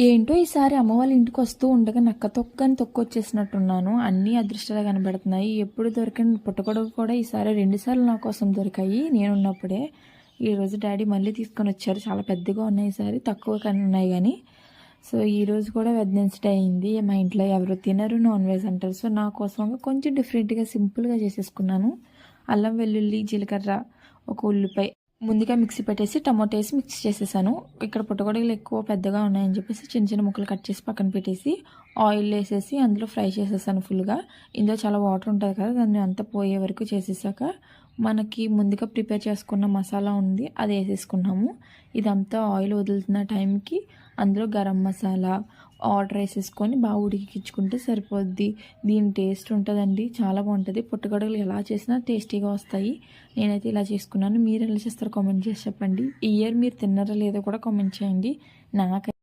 ఏంటో ఈసారి అమ్మ వాళ్ళ ఇంటికి వస్తూ ఉండగా నక్క తొక్కని తొక్కొచ్చేసినట్టున్నాను. అన్నీ అదృష్టాలు కనబడుతున్నాయి. ఎప్పుడు దొరికిన పుట్టగొడుగు కూడా ఈసారి రెండుసార్లు నా కోసం దొరికాయి. నేనున్నప్పుడే ఈరోజు డాడీ మళ్ళీ తీసుకొని వచ్చారు. చాలా పెద్దగా ఉన్నాయి ఈసారి తక్కువ కానీ ఉన్నాయి కానీ సో ఈరోజు కూడా వెడ్నెస్డే అయింది. మా ఇంట్లో ఎవరు తినరు నాన్ వెజ్ అంటారు. సో నా కోసం కొంచెం డిఫరెంట్గా సింపుల్గా చేసేసుకున్నాను. అల్లం వెల్లుల్లి జీలకర్ర ఒక ఉల్లిపాయ. ముందుగా మిక్సీ పెట్టేసి టమాటో వేసి మిక్స్ చేసేసాను. ఇక్కడ పుట్టగొడుగులు ఎక్కువ పెద్దగా ఉన్నాయని చెప్పేసి చిన్న చిన్న ముక్కలు కట్ చేసి పక్కన పెట్టేసి ఆయిల్ వేసేసి అందులో ఫ్రై చేసేసాను ఫుల్గా. ఇందులో చాలా వాటర్ ఉంటుంది కదా దాన్ని అంతా పోయే వరకు చేసేసాక మనకి ముందుగా ప్రిపేర్ చేసుకున్న మసాలా ఉంది అది వేసేసుకున్నాము. ఇదంతా ఆయిల్ వదులుతున్న టైంకి అందులో గరం మసాలా ఆర్డర్ వేసేసుకొని బాగా ఉడికించుకుంటే సరిపోద్ది. దీని టేస్ట్ ఉంటుందండి చాలా బాగుంటుంది. పుట్టగడుగులు ఎలా చేసినా టేస్టీగా వస్తాయి. నేనైతే ఇలా చేసుకున్నాను. మీరు ఎలా చేస్తారో కామెంట్ చేసి చెప్పండి. ఈ ఇయర్ మీరు తిన్నారా లేదో కూడా కామెంట్ చేయండి. నాకు